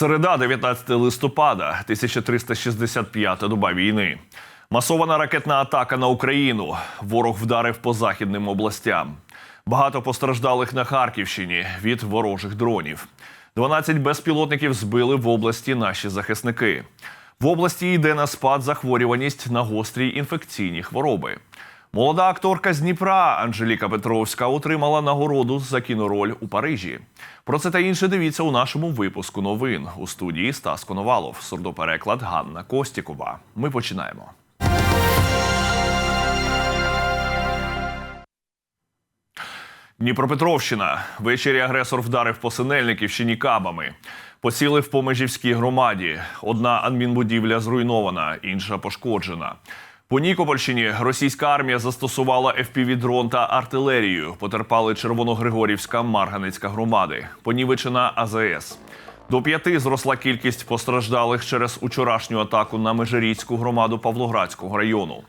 Середа, 19 листопада, 1365 доба війни. Масована ракетна атака на Україну. Ворог вдарив по західним областям. Багато постраждалих на Харківщині від ворожих дронів. 12 безпілотників збили в області наші захисники. В області йде на спад захворюваність на гострі інфекційні хвороби. Молода акторка з Дніпра Анжеліка Петровська отримала нагороду за кінороль у Парижі. Про це та інше дивіться у нашому випуску новин у студії Стас Коновалов, сурдопереклад Ганна Костікова. Ми починаємо. Дніпропетровщина. Ввечері агресор вдарив по Синельниківщині кабами. Поцілив по межівській громаді. Одна адмінбудівля зруйнована, інша пошкоджена. По Нікопольщині російська армія застосувала FPV-дрон та артилерію. Потерпали Червоногригорівська Марганецька громади. Понівечена АЗС. До п'яти зросла кількість постраждалих через учорашню атаку на Межиріцьку громаду Павлоградського району.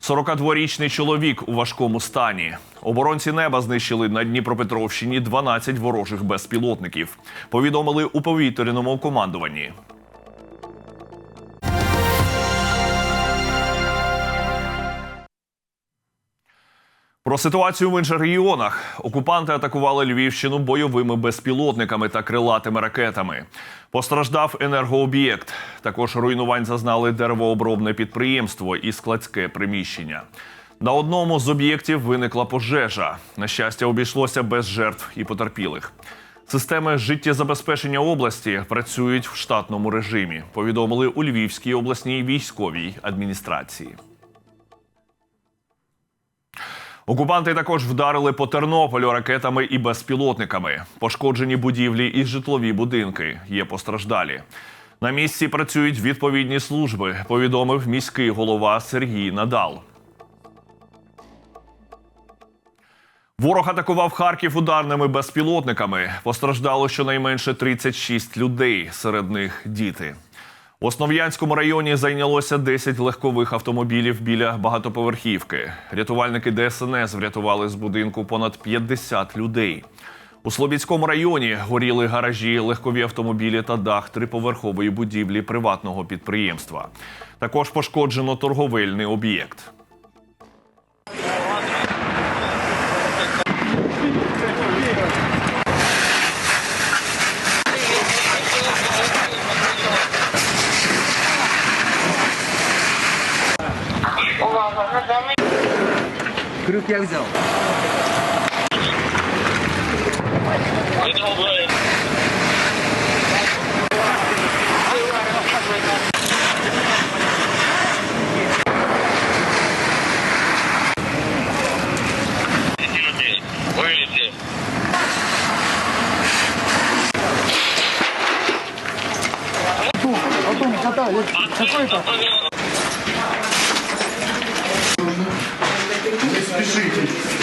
42-річний чоловік у важкому стані. Оборонці неба знищили на Дніпропетровщині 12 ворожих безпілотників. Повідомили у повітряному командуванні. Про ситуацію в інших регіонах окупанти атакували Львівщину бойовими безпілотниками та крилатими ракетами. Постраждав енергооб'єкт. Також руйнувань зазнали деревообробне підприємство і складське приміщення. На одному з об'єктів виникла пожежа. На щастя, обійшлося без жертв і потерпілих. Системи життєзабезпечення області працюють в штатному режимі. Повідомили у Львівській обласній військовій адміністрації. Окупанти також вдарили по Тернополю ракетами і безпілотниками. Пошкоджені будівлі і житлові будинки. Є постраждалі. На місці працюють відповідні служби. Повідомив міський голова Сергій Надал. Ворог атакував Харків ударними безпілотниками. Постраждало щонайменше 36 людей, серед них діти. В Основ'янському районі зайнялося 10 легкових автомобілів біля багатоповерхівки. Рятувальники ДСНС врятували з будинку понад 50 людей. У Слобідському районі горіли гаражі, легкові автомобілі та дах триповерхової будівлі приватного підприємства. Також пошкоджено торговельний об'єкт. 그렇게 하죠. 어떤 갔다 여기 잡고 있다. Я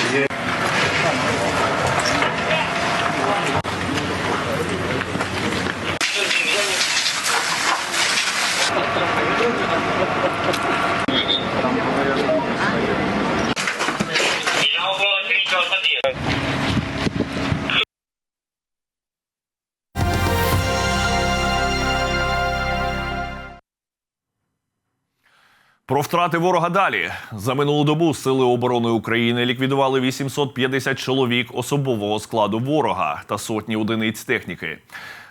втрати ворога далі за минулу добу сили оборони України ліквідували 850 чоловік особового складу ворога та сотні одиниць техніки.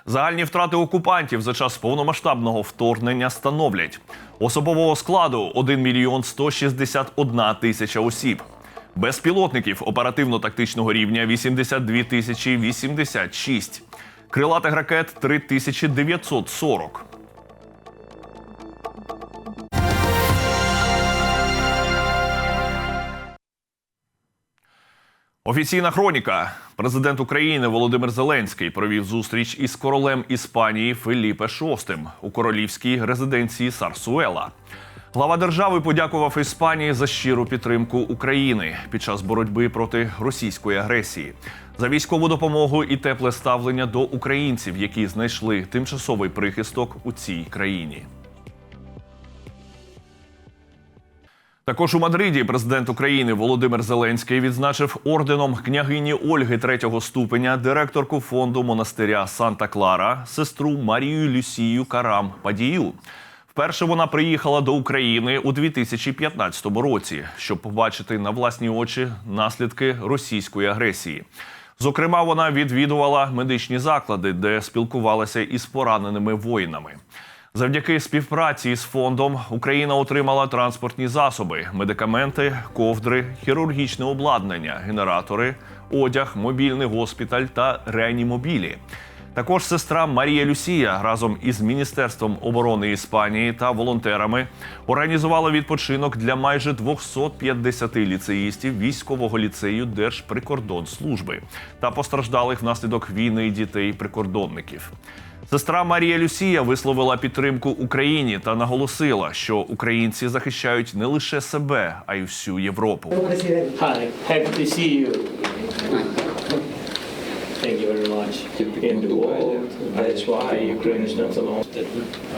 Загальні втрати окупантів за час повномасштабного вторгнення становлять особового складу 1 мільйон 161 тисяча осіб. Безпілотників оперативно-тактичного рівня 82 тисячі 86. Крилатих ракет 3940. Офіційна хроніка. Президент України Володимир Зеленський провів зустріч із королем Іспанії Феліпе VI у королівській резиденції Сарсуела. Глава держави подякував Іспанії за щиру підтримку України під час боротьби проти російської агресії, за військову допомогу і тепле ставлення до українців, які знайшли тимчасовий прихисток у цій країні. Також у Мадриді президент України Володимир Зеленський відзначив орденом княгині Ольги третього ступеня директорку фонду монастиря Санта Клара, сестру Марію Люсію Карам Падію. Вперше вона приїхала до України у 2015 році, щоб побачити на власні очі наслідки російської агресії. Зокрема, вона відвідувала медичні заклади, де спілкувалася із пораненими воїнами. Завдяки співпраці з фондом Україна отримала транспортні засоби, медикаменти, ковдри, хірургічне обладнання, генератори, одяг, мобільний госпіталь та реанімобілі. Також сестра Марія Люсія разом із Міністерством оборони Іспанії та волонтерами організувала відпочинок для майже 250 ліцеїстів військового ліцею Держприкордонслужби та постраждалих внаслідок війни дітей прикордонників. Сестра Марія Люсія висловила підтримку Україні та наголосила, що українці захищають не лише себе, а й всю Європу. Hi, happy to see you. Thank you very much. In the world, that's why Ukraine is not alone.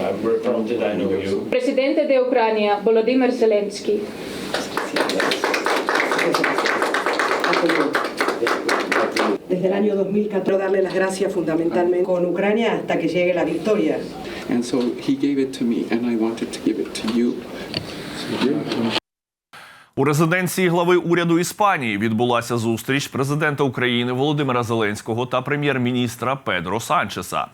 I'm very proud that I know you. Presidente de Ucrania, Volodymyr Zelensky. Desde el año 2014 darle las gracias fundamentalmente con Ucrania hasta que llegue la victoria. And so he gave it to me, and I wanted to give it to you. У резиденції глави уряду Іспанії відбулася зустріч президента України Володимира Зеленського та прем'єр-міністра Педро Санчеса.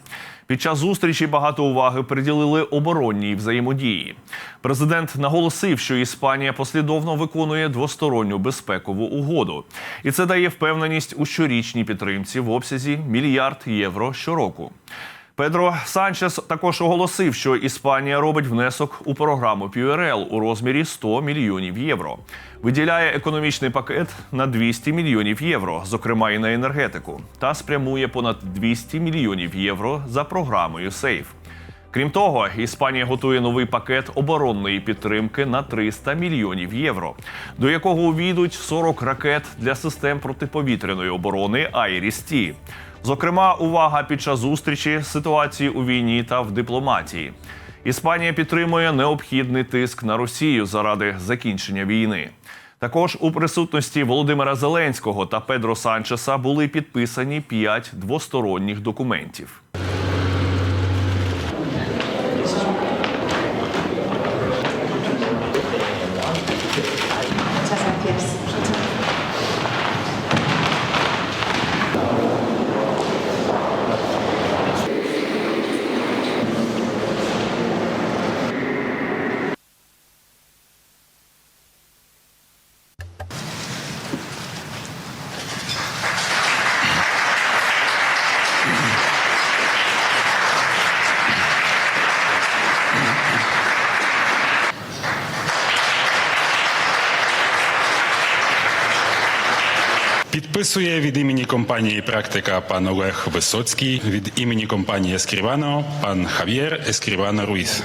Під час зустрічі багато уваги приділили оборонній взаємодії. Президент наголосив, що Іспанія послідовно виконує двосторонню безпекову угоду, і це дає впевненість у щорічній підтримці в обсязі мільярд євро щороку. Педро Санчес також оголосив, що Іспанія робить внесок у програму PURL у розмірі 100 мільйонів євро. Виділяє економічний пакет на 200 мільйонів євро, зокрема і на енергетику, та спрямує понад 200 мільйонів євро за програмою СЕЙФ. Крім того, Іспанія готує новий пакет оборонної підтримки на 300 мільйонів євро, до якого увійдуть 40 ракет для систем протиповітряної оборони «Айріс-Ті». Зокрема, увага під час зустрічі ситуації у війні та в дипломатії. Іспанія підтримує необхідний тиск на Росію заради закінчення війни. Також у присутності Володимира Зеленського та Педро Санчеса були підписані п'ять двосторонніх документів. Підписує від імені компанії практика пан Олег Висоцький, від імені компанії Ескрівано пан Хав'єр Ескрівано Руїс.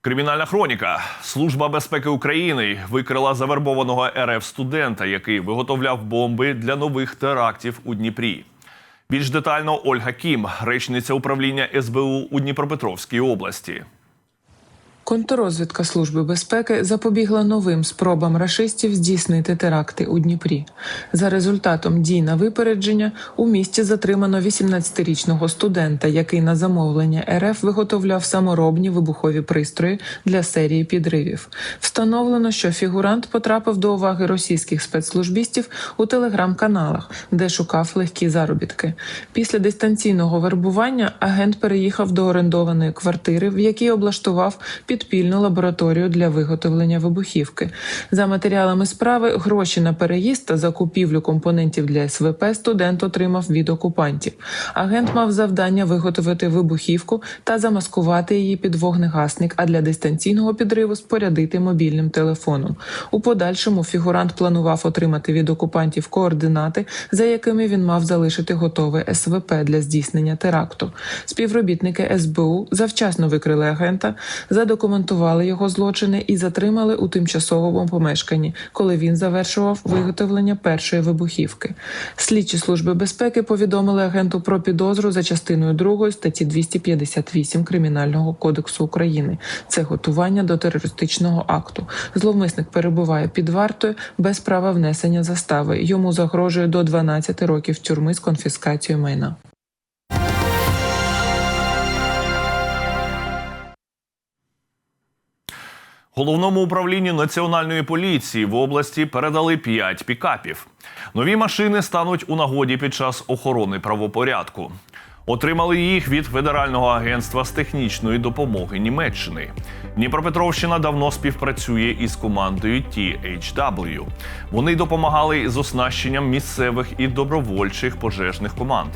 Кримінальна хроніка. Служба безпеки України викрила завербованого РФ студента, який виготовляв бомби для нових терактів у Дніпрі. Більш детально Ольга Кім, речниця управління СБУ у Дніпропетровській області. Контррозвідка Служби безпеки запобігла новим спробам рашистів здійснити теракти у Дніпрі. За результатом дій на випередження у місті затримано 18-річного студента, який на замовлення РФ виготовляв саморобні вибухові пристрої для серії підривів. Встановлено, що фігурант потрапив до уваги російських спецслужбістів у телеграм-каналах, де шукав легкі заробітки. Після дистанційного вербування агент переїхав до орендованої квартири, в якій облаштував підпільну лабораторію для виготовлення вибухівки. За матеріалами справи гроші на переїзд та закупівлю компонентів для СВП студент отримав від окупантів. Агент мав завдання виготовити вибухівку та замаскувати її під вогнегасник, а для дистанційного підриву спорядити мобільним телефоном. У подальшому фігурант планував отримати від окупантів координати, за якими він мав залишити готове СВП для здійснення теракту. Співробітники СБУ завчасно викрили агента за документами задокументували його злочини і затримали у тимчасовому помешканні, коли він завершував виготовлення першої вибухівки. Слідчі служби безпеки повідомили агенту про підозру за частиною 2 статті 258 кримінального кодексу України. Це готування до терористичного акту. Зловмисник перебуває під вартою без права внесення застави. Йому загрожує до 12 років тюрми з конфіскацією майна. Головному управлінню національної поліції в області передали 5 пікапів. Нові машини стануть у нагоді під час охорони правопорядку. Отримали їх від Федерального агентства з технічної допомоги Німеччини. Дніпропетровщина давно співпрацює із командою THW. Вони допомагали з оснащенням місцевих і добровольчих пожежних команд.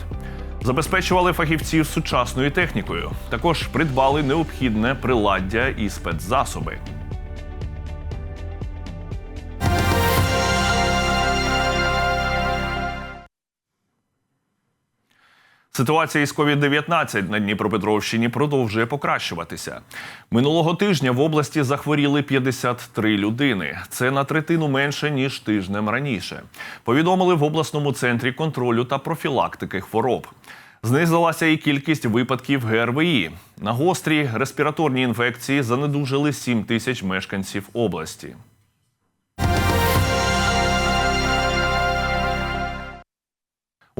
Забезпечували фахівців сучасною технікою. Також придбали необхідне приладдя і спецзасоби. Ситуація із COVID-19 на Дніпропетровщині продовжує покращуватися. Минулого тижня в області захворіли 53 людини. Це на третину менше ніж тижнем раніше. Повідомили в обласному центрі контролю та профілактики хвороб. Знизилася і кількість випадків ГРВІ. На гострі респіраторні інфекції занедужили 7 тисяч мешканців області.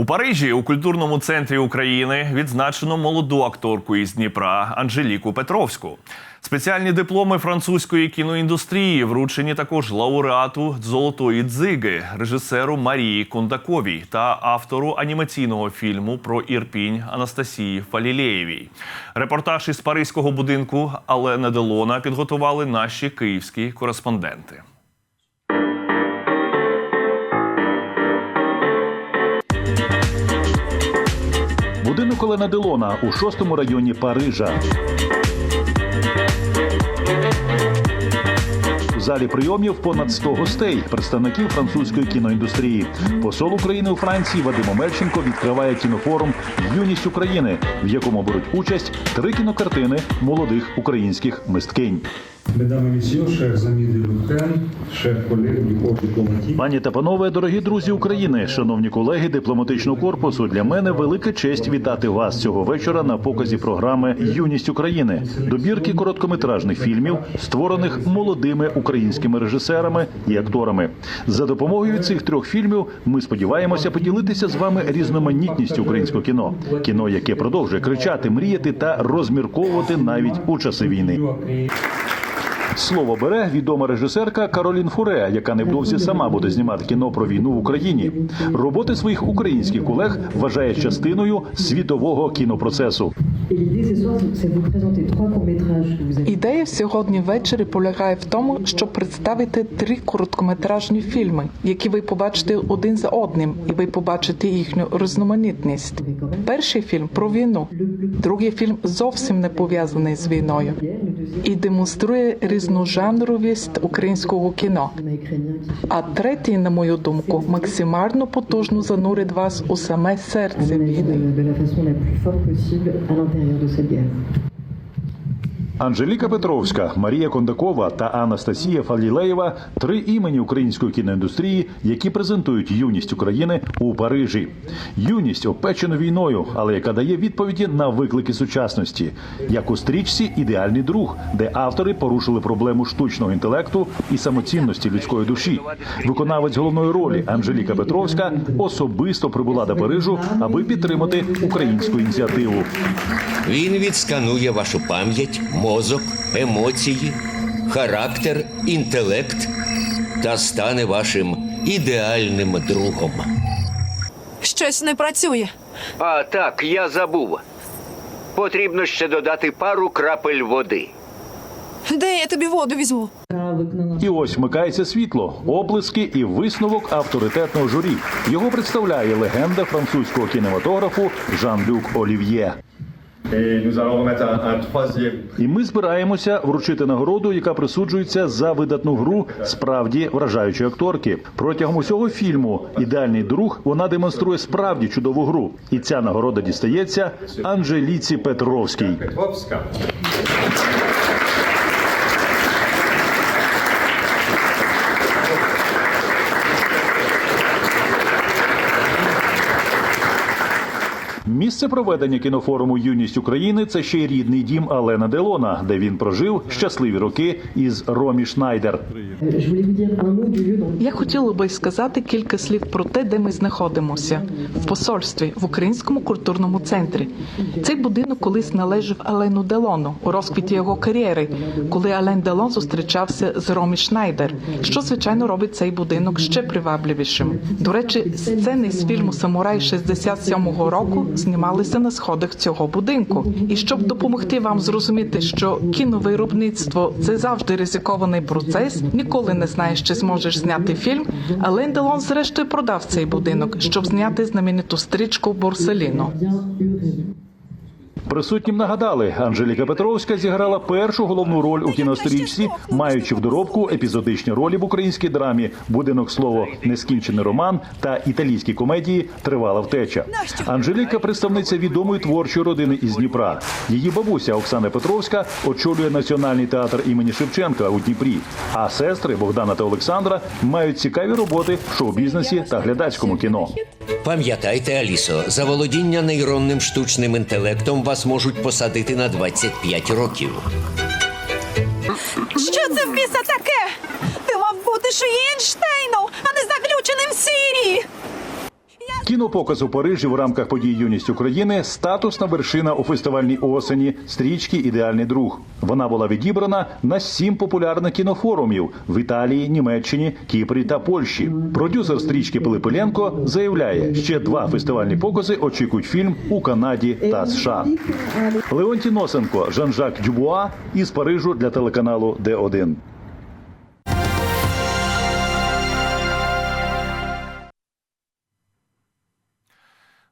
У Парижі у культурному центрі України відзначено молоду акторку із Дніпра Анжеліку Петровську. Спеціальні дипломи французької кіноіндустрії вручені також лауреату Золотої дзиги, режисеру Марії Кондаковій та автору анімаційного фільму про Ірпінь Анастасії Фалілеєвій. Репортаж із паризького будинку Алена Делона підготували наші київські кореспонденти. Будинок Олена Делона у шостому районі Парижа. У залі прийомів понад 100 гостей, представників французької кіноіндустрії. Посол України у Франції Вадим Омельченко відкриває кінофорум Юність України, в якому беруть участь три кінокартини молодих українських мисткинь. Пані та панове, дорогі друзі України, шановні колеги дипломатичного корпусу. Для мене велика честь вітати вас цього вечора на показі програми Юність України, добірки короткометражних фільмів, створених молодими українськими режисерами і акторами. За допомогою цих трьох фільмів ми сподіваємося поділитися з вами різноманітністю українського кіно, кіно, яке продовжує кричати, мріяти та розмірковувати навіть у часи війни. Слово бере відома режисерка Каролін Фуре, яка невдовзі сама буде знімати кіно про війну в Україні. Роботи своїх українських колег вважає частиною світового кінопроцесу. Ідея сьогодні ввечері полягає в тому, щоб представити три короткометражні фільми, які ви побачите один за одним, і ви побачите їхню різноманітність. Перший фільм про війну, другий фільм зовсім не пов'язаний з війною і демонструє різножанровість українського кіно. А третій, на мою думку, максимально потужно занурить вас у саме серце війни. Анжеліка Петровська, Марія Кондакова та Анастасія Фалілеєва три імені української кіноіндустрії, які презентують юність України у Парижі. Юність опечена війною, але яка дає відповіді на виклики сучасності, як у стрічці Ідеальний друг, де автори порушили проблему штучного інтелекту і самоцінності людської душі. Виконавець головної ролі Анжеліка Петровська особисто прибула до Парижу, аби підтримати українську ініціативу. Він відсканує вашу пам'ять, мозок, емоції, характер, інтелект та стане вашим ідеальним другом. Щось не працює. А так, я забув. Потрібно ще додати пару крапель води. Де я тобі воду візьму? І ось вмикається світло, оплески і висновок авторитетного журі. Його представляє легенда французького кінематографу Жан-Люк Олів'є. І ми збираємося вручити нагороду, яка присуджується за видатну гру справді вражаючої акторки. Протягом усього фільму Ідеальний друг вона демонструє справді чудову гру. І ця нагорода дістається Анжеліці Петровській. Місце проведення кінофоруму Юність України це ще й рідний дім Алена Делона, де він прожив щасливі роки із Ромі Шнайдер. Я хотіла би сказати кілька слів про те, де ми знаходимося в посольстві в українському культурному центрі. Цей будинок колись належав Алену Делону у розквіті його кар'єри, коли Ален Делон зустрічався з Ромі Шнайдер, що звичайно робить цей будинок ще привабливішим. До речі, сцени з фільму Самурай 67-го року знімалися на сходах цього будинку. І щоб допомогти вам зрозуміти, що кіновиробництво це завжди ризикований процес, ніколи не знаєш, чи зможеш зняти фільм. Ален Делон зрештою продав цей будинок, щоб зняти знамениту стрічку Борселіно. Присутнім нагадали, Анжеліка Петровська зіграла першу головну роль у кінострічці, маючи в доробку епізодичні ролі в українській драмі Будинок слово нескінчений роман та італійській комедії Тривала втеча. Анжеліка представниця відомої творчої родини із Дніпра. Її бабуся Оксана Петровська очолює національний театр імені Шевченка у Дніпрі. А сестри Богдана та Олександра мають цікаві роботи в шоу-бізнесі та глядацькому кіно. Пам'ятайте, Алісо, за володіння нейронним штучним інтелектом вас можуть посадити на 25 років. Що це в біса таке? Ти мав бути Шуєнштейном, а не заключеним в Сирії. Кінопоказ у Парижі в рамках подій Юність України статусна вершина у фестивальній осені стрічки Ідеальний друг. Вона була відібрана на сім популярних кінофорумів в Італії, Німеччині, Кіпрі та Польщі. Продюсер стрічки Пилипиленко заявляє, ще два фестивальні покази очікують фільм у Канаді та США. Леонтій Носенко, Жан-Жак Дюбуа із Парижу для телеканалу Д1.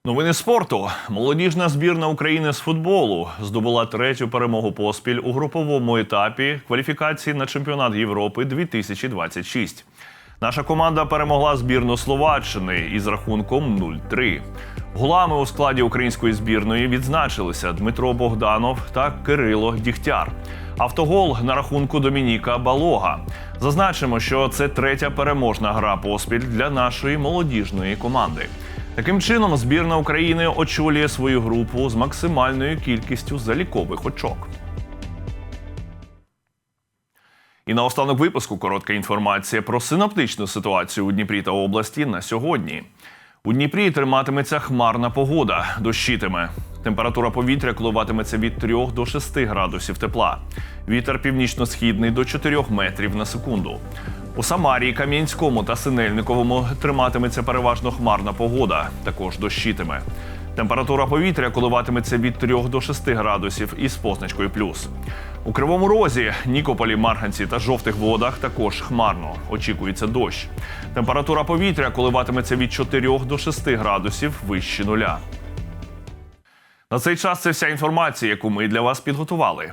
Новини спорту. Молодіжна збірна України з футболу здобула третю перемогу поспіль у груповому етапі кваліфікації на чемпіонат Європи 2026. Наша команда перемогла збірну Словаччини із рахунком 0-3. Голами у складі української збірної відзначилися Дмитро Богданов та Кирило Дігтяр. Автогол на рахунку Домініка Балога. Зазначимо, що це третя переможна гра поспіль для нашої молодіжної команди. Таким чином, збірна України очолює свою групу з максимальною кількістю залікових очок. І наостанок випуску коротка інформація про синаптичну ситуацію у Дніпрі та області на сьогодні. У Дніпрі триматиметься хмарна погода, дощитиме. Температура повітря коливатиметься від 3 до 6 градусів тепла. Вітер північно-східний до 4 метрів на секунду. У Самарії, Кам'янському та Синельниковому триматиметься переважно хмарна погода, також дощитиме. Температура повітря коливатиметься від 3 до 6 градусів із позначкою плюс. У Кривому Розі, Нікополі, Марганці та жовтих водах також хмарно. Очікується дощ. Температура повітря коливатиметься від 4 до 6 градусів вище нуля. На цей час це вся інформація, яку ми для вас підготували.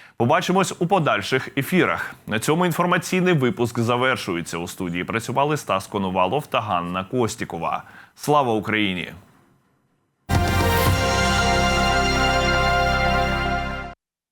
Побачимось у подальших ефірах. На цьому інформаційний випуск завершується. У студії працювали Стас Коновалов та Ганна Костікова. Слава Україні!